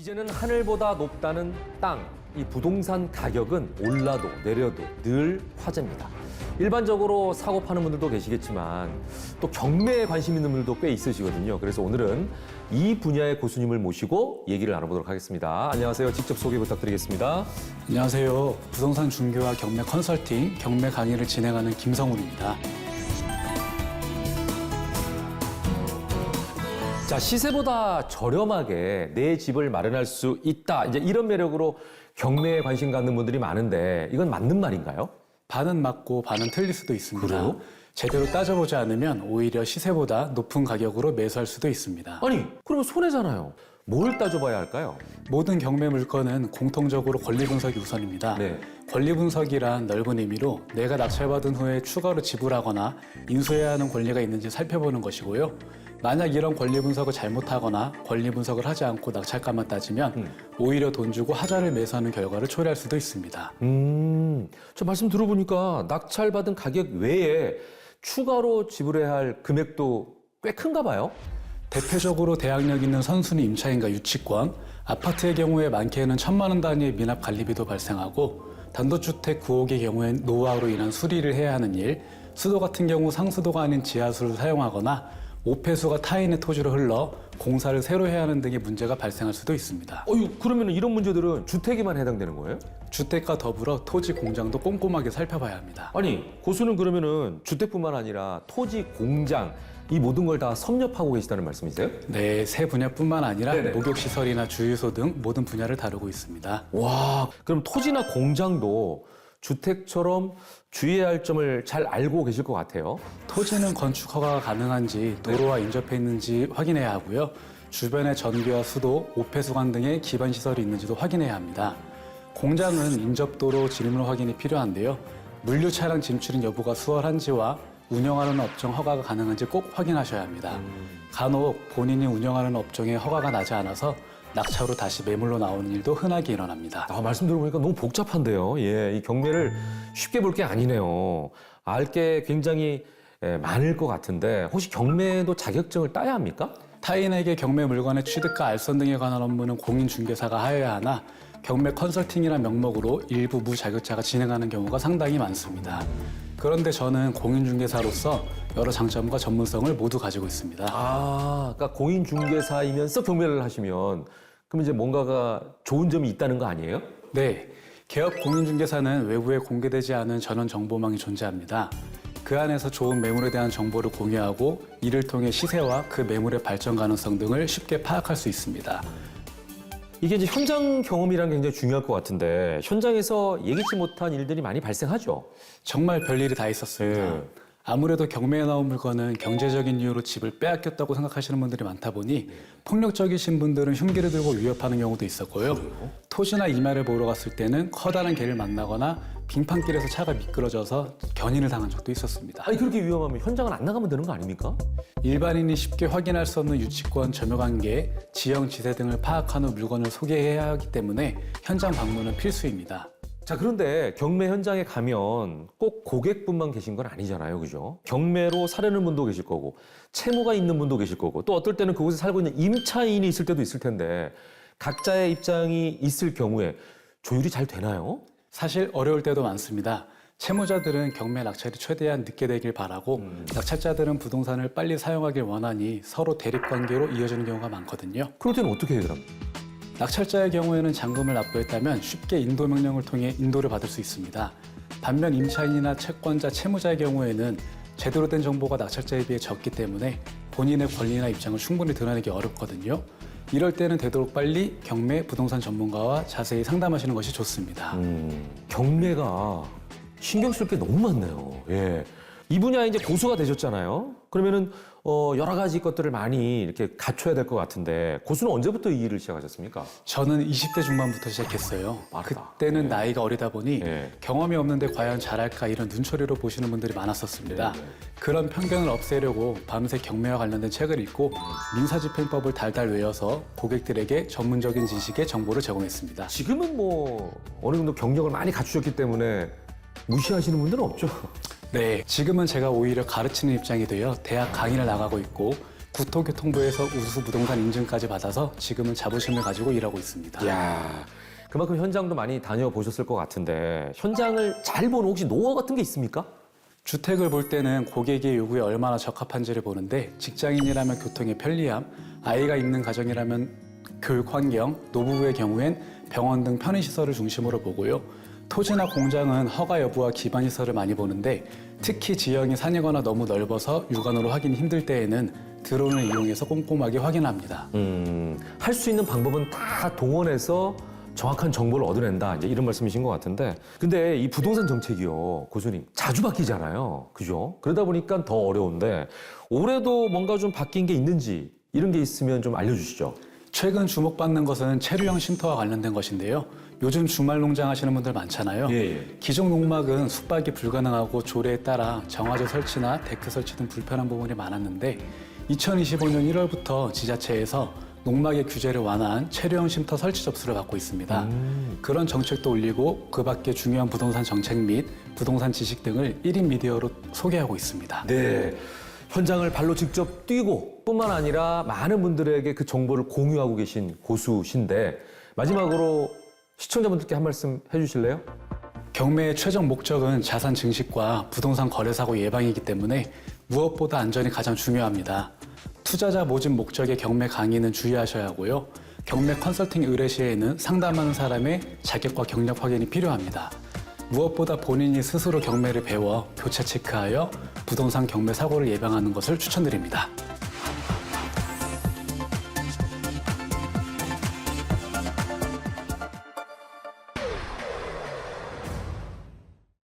이제는 하늘보다 높다는 땅. 이 부동산 가격은 올라도 내려도 늘 화제입니다. 일반적으로 사고 파는 분들도 계시겠지만 또 경매에 관심 있는 분들도 꽤 있으시거든요. 그래서 오늘은 이 분야의 고수님을 모시고 얘기를 나눠보도록 하겠습니다. 안녕하세요. 직접 소개 부탁드리겠습니다. 안녕하세요. 부동산 중개와 경매 컨설팅, 경매 강의를 진행하는 김성훈입니다. 자, 시세보다 저렴하게 내 집을 마련할 수 있다. 이제 이런 매력으로 경매에 관심 갖는 분들이 많은데 이건 맞는 말인가요? 반은 맞고 반은 틀릴 수도 있습니다. 그래요? 제대로 따져보지 않으면 오히려 시세보다 높은 가격으로 매수할 수도 있습니다. 아니, 그러면 손해잖아요. 뭘 따져봐야 할까요? 모든 경매 물건은 공통적으로 권리 분석이 우선입니다. 네. 권리 분석이란 넓은 의미로 내가 낙찰받은 후에 추가로 지불하거나 인수해야 하는 권리가 있는지 살펴보는 것이고요. 만약 이런 권리 분석을 잘못하거나 권리 분석을 하지 않고 낙찰가만 따지면 오히려 돈 주고 하자를 매수하는 결과를 초래할 수도 있습니다. 음, 저 말씀 들어보니까 낙찰받은 가격 외에 추가로 지불해야 할 금액도 꽤 큰가 봐요. 대표적으로 대항력 있는 선순위 임차인과 유치권, 아파트의 경우에 많게는 천만 원 단위의 미납 관리비도 발생하고 단독주택 구옥의 경우엔 노후화로 인한 수리를 해야 하는 일, 수도 같은 경우 상수도가 아닌 지하수를 사용하거나 오폐수가 타인의 토지로 흘러 공사를 새로 해야 하는 등의 문제가 발생할 수도 있습니다. 어유 그러면 이런 문제들은 주택에만 해당되는 거예요? 주택과 더불어 토지 공장도 꼼꼼하게 살펴봐야 합니다. 아니, 고수는 그러면은 주택뿐만 아니라 토지, 공장 이 모든 걸 다 섭렵하고 계시다는 말씀이세요? 네, 새 분야뿐만 아니라 네네. 목욕시설이나 주유소 등 모든 분야를 다루고 있습니다. 와, 그럼 토지나 공장도 주택처럼 주의해야 할 점을 잘 알고 계실 것 같아요. 토지는 건축 허가가 가능한지 도로와 인접해 있는지 확인해야 하고요. 주변에 전기와 수도, 오폐수관 등의 기반 시설이 있는지도 확인해야 합니다. 공장은 인접도로 진입로 확인이 필요한데요. 물류 차량 진출인 여부가 수월한지와 운영하는 업종 허가가 가능한지 꼭 확인하셔야 합니다. 간혹 본인이 운영하는 업종에 허가가 나지 않아서 낙차로 다시 매물로 나오는 일도 흔하게 일어납니다. 아, 말씀 들어보니까 너무 복잡한데요. 예, 이 경매를 쉽게 볼 게 아니네요. 알 게 굉장히 예, 많을 것 같은데 혹시 경매도 자격증을 따야 합니까? 타인에게 경매 물건의 취득과 알선 등에 관한 업무는 공인중개사가 하여야 하나 경매 컨설팅이란 명목으로 일부 무자격자가 진행하는 경우가 상당히 많습니다. 그런데 저는 공인중개사로서 여러 장점과 전문성을 모두 가지고 있습니다. 아, 그러니까 공인 중개사이면서 경매를 하시면 그럼 이제 뭔가가 좋은 점이 있다는 거 아니에요? 네, 개업 공인중개사는 외부에 공개되지 않은 전원 정보망이 존재합니다. 그 안에서 좋은 매물에 대한 정보를 공유하고 이를 통해 시세와 그 매물의 발전 가능성 등을 쉽게 파악할 수 있습니다. 이게 이제 현장 경험이란 게 굉장히 중요할 것 같은데 현장에서 예기치 못한 일들이 많이 발생하죠. 정말 별일이 다. 네. 아무래도 경매에 나온 물건은 경제적인 이유로 집을 빼앗겼다고 생각하시는 분들이 많다 보니 폭력적이신 분들은 흉기를 들고 위협하는 경우도 있었고요. 토지나 이마를 보러 갔을 때는 커다란 개를 만나거나 빙판길에서 차가 미끄러져서 견인을 당한 적도 있었습니다. 아니 그렇게 위험하면 현장은 안 나가면 되는 거 아닙니까? 일반인이 쉽게 확인할 수 없는 유치권, 점유관계, 지형, 지세 등을 파악한 후 물건을 소개해야 하기 때문에 현장 방문은 필수입니다. 자 그런데 경매 현장에 가면 꼭 고객분만 계신 건 아니잖아요, 그죠? 경매로 사려는 분도 계실 거고 채무가 있는 분도 계실 거고 또 어떨 때는 그곳에 살고 있는 임차인이 있을 때도 있을 텐데 각자의 입장이 있을 경우에 조율이 잘 되나요? 사실 어려울 때도 많습니다. 채무자들은 경매 낙찰이 최대한 늦게 되길 바라고 낙찰자들은 부동산을 빨리 사용하길 원하니 서로 대립 관계로 이어지는 경우가 많거든요. 그럴 때는 어떻게 해요, 그럼? 낙찰자의 경우에는 잔금을 납부했다면 쉽게 인도 명령을 통해 인도를 받을 수 있습니다. 반면 임차인이나 채권자, 채무자의 경우에는 제대로 된 정보가 낙찰자에 비해 적기 때문에 본인의 권리나 입장을 충분히 드러내기 어렵거든요. 이럴 때는 되도록 빨리 경매 부동산 전문가와 자세히 상담하시는 것이 좋습니다. 음, 경매가 신경 쓸 게 너무 많네요. 예. 이 분야에 이제 고수가 되셨잖아요. 그러면은 어, 여러 가지 것들을 많이 이렇게 갖춰야 될 것 같은데 고수는 언제부터 이 일을 시작하셨습니까? 저는 20대 중반부터 시작했어요. 빠르다. 그때는 네. 나이가 어리다 보니 네. 경험이 없는데 과연 잘할까 이런 눈초리로 보시는 분들이 많았었습니다. 네, 네. 그런 편견을 없애려고 밤새 경매와 관련된 책을 읽고 민사집행법을 달달 외워서 고객들에게 전문적인 지식의 정보를 제공했습니다. 지금은 뭐 어느 정도 경력을 많이 갖추셨기 때문에 무시하시는 분들은 없죠. 네, 지금은 제가 오히려 가르치는 입장이 되어 대학 강의를 나가고 있고 국토교통부에서 우수 부동산 인증까지 받아서 지금은 자부심을 가지고 일하고 있습니다. 야 그만큼 현장도 많이 다녀보셨을 것 같은데 현장을 잘 보는 혹시 노하우 같은 게 있습니까? 주택을 볼 때는 고객의 요구에 얼마나 적합한지를 보는데 직장인이라면 교통의 편리함, 아이가 있는 가정이라면 교육 환경, 노부부의 경우엔 병원 등 편의시설을 중심으로 보고요. 토지나 공장은 허가 여부와 기반 시설을 많이 보는데 특히 지형이 산이거나 너무 넓어서 육안으로 확인이 힘들 때에는 드론을 이용해서 꼼꼼하게 확인합니다. 음, 할 수 있는 방법은 다 동원해서 정확한 정보를 얻어낸다. 이제 이런 말씀이신 것 같은데. 근데 이 부동산 정책이요, 고수님, 자주 바뀌잖아요. 그죠? 그러다 보니까 더 어려운데, 올해도 뭔가 좀 바뀐 게 있는지, 이런 게 있으면 좀 알려주시죠. 최근 주목받는 것은 체류형 쉼터와 관련된 것인데요. 요즘 주말 농장 하시는 분들 많잖아요. 예, 예. 기존 농막은 숙박이 불가능하고 조례에 따라 정화조 설치나 데크 설치 등 불편한 부분이 많았는데 2025년 1월부터 지자체에서 농막의 규제를 완화한 체류형 쉼터 설치 접수를 받고 있습니다. 그런 정책도 올리고 그 밖에 중요한 부동산 정책 및 부동산 지식 등을 1인 미디어로 소개하고 있습니다. 네. 현장을 발로 직접 뛰고 뿐만 아니라 많은 분들에게 그 정보를 공유하고 계신 고수신데 마지막으로 시청자분들께 한 말씀 해주실래요? 경매의 최종 목적은 자산 증식과 부동산 거래 사고 예방이기 때문에 무엇보다 안전이 가장 중요합니다. 투자자 모집 목적의 경매 강의는 주의하셔야 하고요. 경매 컨설팅 의뢰 시에는 상담하는 사람의 자격과 경력 확인이 필요합니다. 무엇보다 본인이 스스로 경매를 배워 교체 체크하여 부동산 경매 사고를 예방하는 것을 추천드립니다.